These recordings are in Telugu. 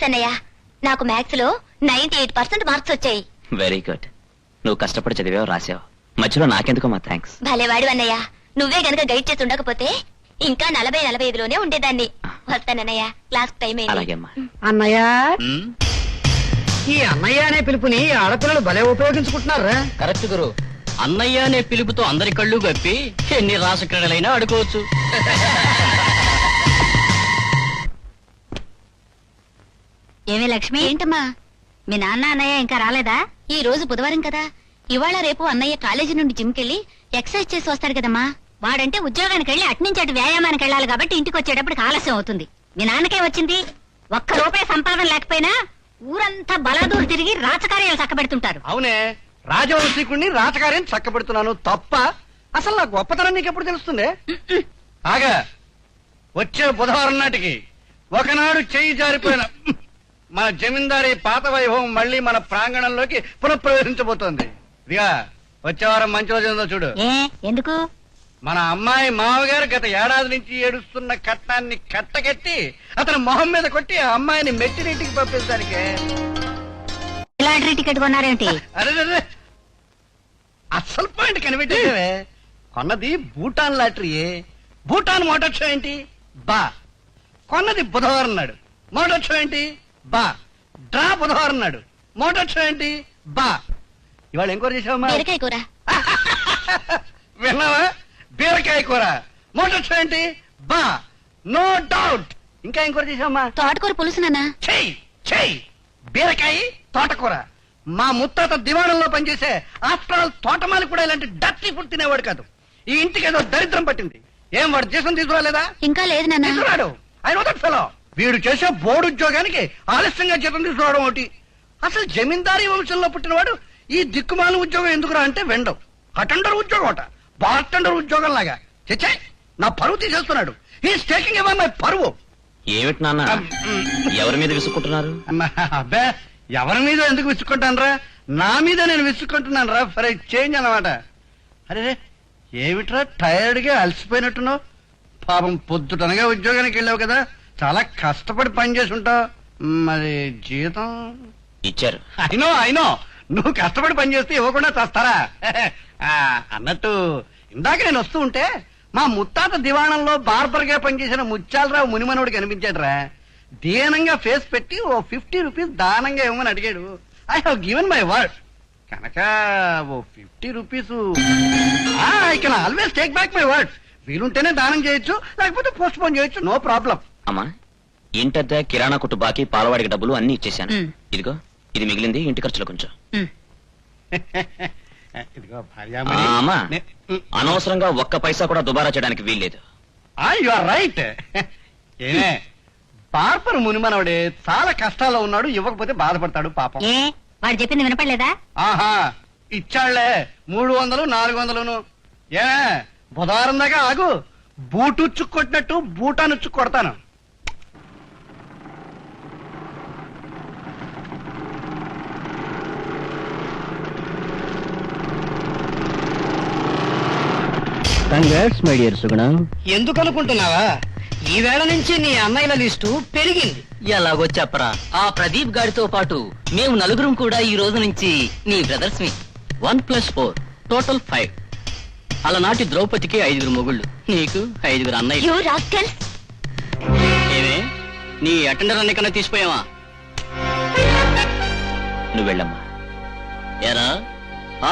థ్యాంక్స్ అన్నయ్య. నాకు మ్యాథ్స్లో నైన్టీ ఎయిట్ పర్సెంట్ మార్క్స్ వచ్చాయి. వెరీ గుడ్ నువ్వు కష్టపడి చదివావు రాసావు. మధ్యలో నాకెందుకో మా థ్యాంక్స్ భలేవాడు అన్నయ్య. నువ్వే గనక గైడ్ చేసి ఉండకపోతే ఇంకా నలభై నలభై ఐదులోనే ఉండేదాన్ని. వస్తానన్నయ్య క్లాస్ టైం అయింది. అన్నయ్య? ఈ అన్నయ్య అనే పిలుపుని ఆడపిల్లలు భలే ఉపయోగించుకుంటున్నారా కరెక్ట్ గురు. అన్నయ్య అనే పిలుపుతో అందరి కళ్ళు గప్పి ఎన్ని రాసక్రీడలైనా ఆడుకోవచ్చు. ఏమి లక్ష్మి? ఏంటమ్మా? మీ నాన్న అన్నయ్య ఇంకా రాలేదా? ఈ రోజు బుధవారం కదా. ఇవాళ రేపు అన్నయ్య కాలేజీ నుండి జిమ్ కెళ్ళి ఎక్సర్సైజ్ చేసి వస్తాడు కదమ్మా. వాడంటే ఉద్యోగానికి వెళ్ళి అట్నుంచి అటు వ్యాయామానికి వెళ్ళాలి కాబట్టి ఇంటికి వచ్చేటప్పుడు ఆలస్యం అవుతుంది. మీ నాన్నకే వచ్చింది? ఒక్క రూపాయి సంపాదన లేకపోయినా ఊరంతా బలాదూరు తిరిగి రాచకార్యాలు చక్కబెడుతుంటారు. అవునే రాజవంశీకుణ్ణి రాచకార్యం చక్కబెడుతున్నాను తప్ప అసలు నా గొప్పతనం నీకు ఎప్పుడు తెలుస్తుంది ఆగా వచ్చే బుధవారం నాటికి ఒకనాడు చెయ్యి జారిపోయిన మన జమీందారీ పాత వైభవం మళ్ళీ మన ప్రాంగణంలోకి పునఃప్రవేశించబోతోంది. ఇదిగా వచ్చే వారం మంచి రోజు ఏందో చూడు. ఏ? ఎందుకు? మన అమ్మాయి మామగారు గత ఏడాది నుంచి ఏడుస్తున్న కట్నాన్ని కట్టగట్టి అతను మొహం మీద కొట్టి ఆ అమ్మాయిని మెట్టినింటికి పంపించడానికే ఇలాంటి టికెట్ కొన్నారేంటి అరే అరే, అరే. అసలు పాయింట్ కనిపెట్టేవే కొన్నది భూటాన్ లాటరీయే. భూటాన్ మోటార్ షో ఏంటి? బా. కొన్నది బుధవారం నాడు. మోటార్ షో ఏంటి? బా డ్రా బుధవారం నాడు. మోటార్ షో ఏంటి? బా ఇవాళ ఎంక్వైరీ చేసావమ్మా? బీరకాయ కూర. విన్నావా? బీరకాయ కూర. ఏంటి? బా నో డౌట్. ఇంకా ఎంక్వైరీ చేసావమ్మా? తోటకూర పులుసు నాన్న. చెయ్యి చెయ్యి బీరకాయ తోటకూర. మా ముత్తాత దివాణంలో పనిచేసే ఆఫ్టర్ ఆల్ తోటమాలి కూడా ఇలాంటి డర్టీ ఫుడ్ తినేవాడు కాదు. ఈ ఇంటికి ఏదో దరిద్రం పట్టింది. ఏం వాడు జీతం తీసుకురాలేదా? ఇంకా లేదు నాన్న. తీసుకురాడు. ఐ నో దట్ ఫెలో వీడు చేసే బోర్డు ఉద్యోగానికి ఆలస్యంగా జీతం తీసుకురావడం ఒకటి. అసలు జమీందారీ వంశంలో పుట్టినవాడు ఈ దిక్కుమాల ఉద్యోగం ఎందుకురా అంటే వెండవు అటెండర్ ఉద్యోగం అట. బార్టెండర్ ఉద్యోగం లాగా చచ్చే నా పరువు తీసేస్తున్నాడు. ఈ స్టేకింగ్ ఇవ్వాలి మై పరువు. ఏమిటి నాన్న? ఎవరి మీద విసుక్కుంటున్నారు? అబ్బే ఎవరి మీద ఎందుకు విసుక్కుంటానరా? నా మీద నేను విసుక్కుంటున్నాను రా ఫర్ చేంజ్ అన్నమాట. అరే ఏమిట్రా టైర్డ్గా అలసిపోయినట్టున్నావు? పాపం పొద్దుటనగా ఉద్యోగానికి వెళ్ళావు కదా. చాలా కష్టపడి పని చేసి ఉంటావు మరి జీతం? ఇచ్చారు. అయినో అయినో నువ్వు కష్టపడి పని చేస్తే ఇవ్వకుండా చేస్తారా? ఆ, అన్నట్టు ఇందాక నేను వస్తూ ఉంటే మా ముత్తాత దివాణంలో బార్బర్గా పనిచేసిన ముత్యాలరావు మునిమనుడికి కనిపించాడురా దీనంగా ఫేస్ పెట్టి ఓ ఫిఫ్టీ రూపీస్ దానంగా ఇవ్వమని అడిగాడు. I have given my word కనుక ఓ fifty rupees. I can always take back my word వీలుంటేనే దానం చేయొచ్చు లేకపోతే పోస్ట్ పోన్ చేయొచ్చు నో ప్రాబ్లం. అమ్మా ఇంటద్ద కిరాణా కొట్టు బాకీ పాలవాడికి డబ్బులు అన్ని ఇచ్చేశాను. మ్. ఇదిగో ఇది మిగిలింది ఇంటి ఖర్చులు కొంచెం. ఇదిగో ఆ, భార్యామణి. అమ్మా నే- అనవసరంగా ఒక్క పైసా కూడా దుబారా చేయడానికి వీల్లేదు. యు ఆర్ రైట్ ఏమే పార్పర్ మునిమనవడే చాలా కష్టాల్లో ఉన్నాడు ఇవ్వకపోతే బాధపడతాడు పాపం. ఏ వాడు చెప్పింది వినపడలేదా? ఆహా ఇచ్చాళ్ళే మూడు వందలు నాలుగు వందలును. ఏ బుధవారం దాకా ఆగు బూటు కొట్టినట్టు బూటానుచ్చు కొడతాను కంగ్రాట్స్ మై డియర్ సుగుణ. ఎందుకు అనుకుంటున్నావా ఈ వేళ నుంచి నీ అన్నయ్యల లిస్టు పెరిగింది. ఎలాగో చెప్పరా ఆ ప్రదీప్ గారితో పాటు మేము నలుగురం కూడా ఈ రోజు నుంచి నీ బ్రదర్స్ మీ one plus four total five. అలనాటి ద్రౌపదికి ఐదుగురు మొగుళ్ళు నీకు ఐదుగురు అన్నయ్య ఏమే? నీ అటెండర్ అన్ని కన్నా తీసిపోయావా? నువ్వు వెళ్ళమ్మా. ఎరా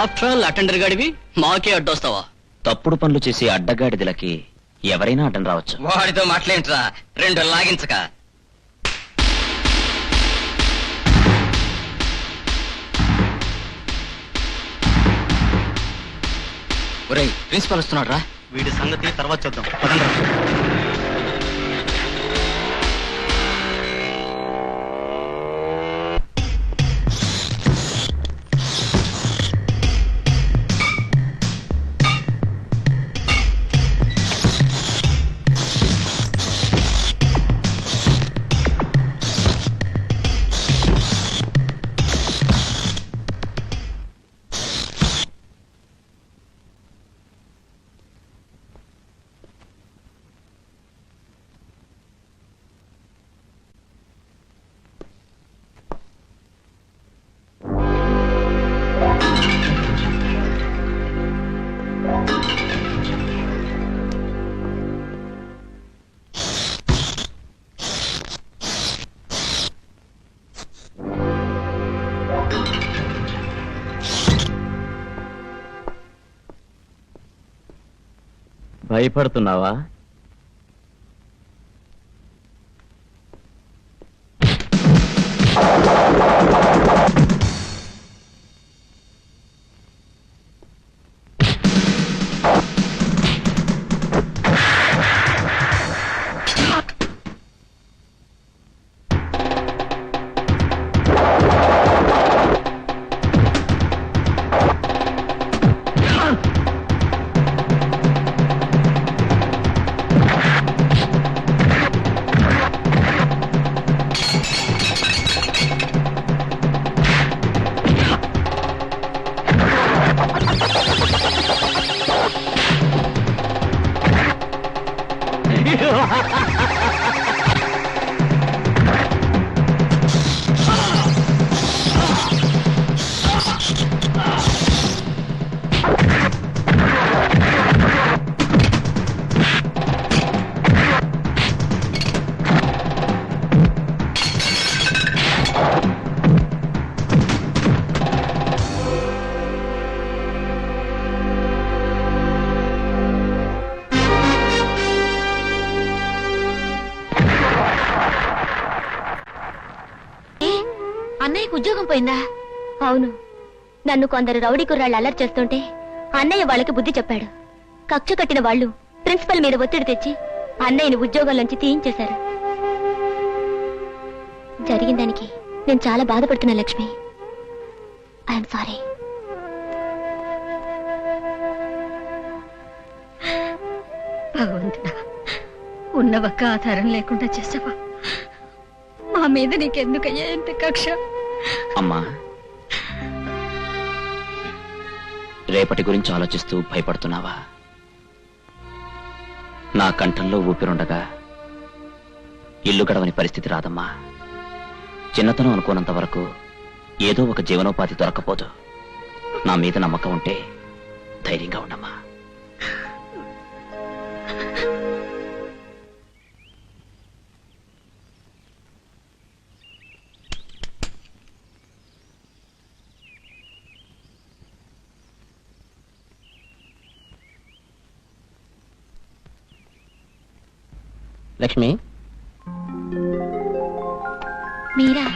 ఆఫ్టర్ ఆల్ అటెండర్ గాడివి మాకే అడ్డొస్తావా? తప్పుడు పనులు చేసే అడ్డగాడిదలకి ఎవరైనా అడ్డం రావచ్చు. వాడితో మాట్లాడించరా? రెండు లాగించక. ఒరేయ్ ప్రిన్సిపల్ వస్తున్నాడు రా వీడి సంగతి తర్వాత చూద్దాం. భయపడుతున్నావా? ha ha ha ha! ఉద్యోగం పోయిందా? అవును. నన్ను కొందరు రౌడీ కుర్రాళ్ళు అల్లరి చేస్తుంటే అన్నయ్య వాళ్ళకి బుద్ధి చెప్పాడు. కక్ష కట్టిన వాళ్ళు ప్రిన్సిపల్ మీద ఒత్తిడి తెచ్చి అన్నయ్యని ఉద్యోగంలోంచి తీయించేశారు. జరిగిన దానికి నేను చాలా బాధపడుతున్నా లక్ష్మి. ఐఎమ్ సారీ భగవంతుడా ఉన్న ఒక్క ఆధారం లేకుండా చేసావా? మా మీద నీకెందుకయ్యా ఎంత కక్ష? అమ్మా రేపటి గురించి ఆలోచిస్తూ భయపడుతున్నావా? నా కంఠంలో ఊపిరుండగా ఇల్లు గడవని పరిస్థితి రాదమ్మా. చిన్నతనం అనుకోనంత వరకు ఏదో ఒక జీవనోపాధి దొరకపోదు నా మీద నమ్మకం ఉంటే ధైర్యంగా ఉండమ్మా. లక్ష్మి? మీరా?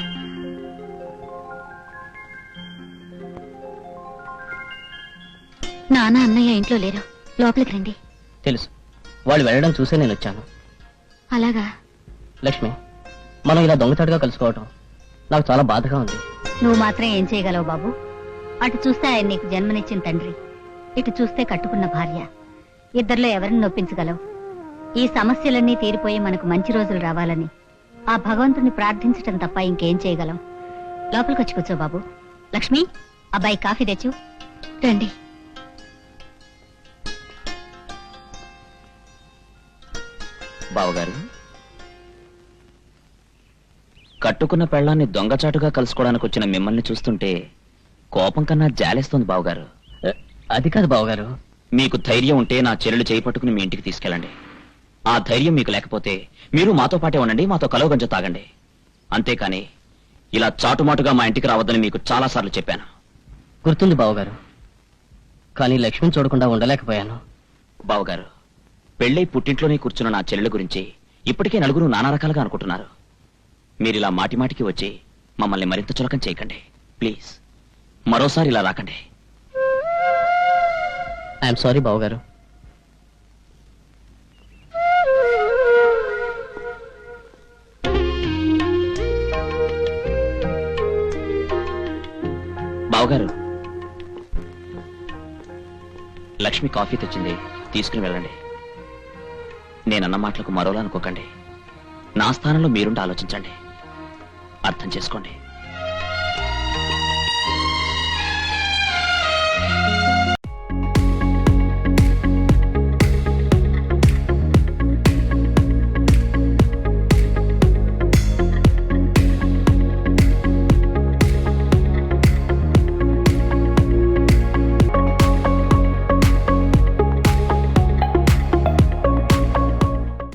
నాన్న అన్నయ్య ఇంట్లో లేరు. లోపలికి రండి. తెలుసు. వాళ్ళు వెళ్ళడం చూసే నేను వచ్చాను. అలాగా? లక్ష్మి మనం ఇలా దొంగచాటుగా కలుసుకోవటం నాకు చాలా బాధగా ఉంది. నువ్వు మాత్రం ఏం చేయగలవు బాబు? అటు చూస్తే ఆయన నీకు జన్మనిచ్చిన తండ్రి ఇటు చూస్తే కట్టుకున్న భార్య. ఇద్దరిలో ఎవరిని నొప్పించగలవు? ఈ సమస్యలన్నీ తీరిపోయి మనకు మంచి రోజులు రావాలని. ఆ భగవంతుని ప్రార్థించటం తప్ప ఇంకేం చేయగలం. లోపలికి వచ్చి కూర్చో బాబు. లక్ష్మి అబ్బాయి కాఫీ తెచ్చు. రండి. బావగారు కట్టుకున్న పెళ్ళాన్ని దొంగచాటుగా కలుసుకోవడానికి వచ్చిన మిమ్మల్ని చూస్తుంటే కోపం కన్నా జాలేస్తోంది బావగారు. అది కాదు బావగారు. మీకు ధైర్యం ఉంటే నా చెల్లెలు చేయి పట్టుకుని మీ ఇంటికి తీసుకెళ్ళండి. ఆ ధైర్యం మీకు లేకపోతే మీరు మాతో పాటే ఉండండి మాతో కలవ గంజ తాగండి. అంతేకాని ఇలా చాటుమాటుగా మా ఇంటికి రావద్దని మీకు చాలా సార్లు చెప్పాను. గుర్తుంది బావగారు. కానీ లక్ష్మిని చూడకుండా ఉండలేకపోయాను. బావగారు పెళ్ళై పుట్టింట్లోనే కూర్చున్న నా చెల్లెల గురించి ఇప్పటికే నలుగురు నానా రకాలుగా అనుకుంటున్నారు. మీరు ఇలా మాటి మాటికి వచ్చి మమ్మల్ని మరింత చులకం చేయకండి. ప్లీజ్ మరోసారి ఇలా రాకండి. ఐఎమ్ సారీ బావగారు. బావగారు. లక్ష్మి కాఫీ తెచ్చింది తీసుకుని వెళ్ళండి. నేనన్న మాటలకు మరోలా అనుకోకండి. నా స్థానంలో మీరుండి ఆలోచించండి. అర్థం చేసుకోండి.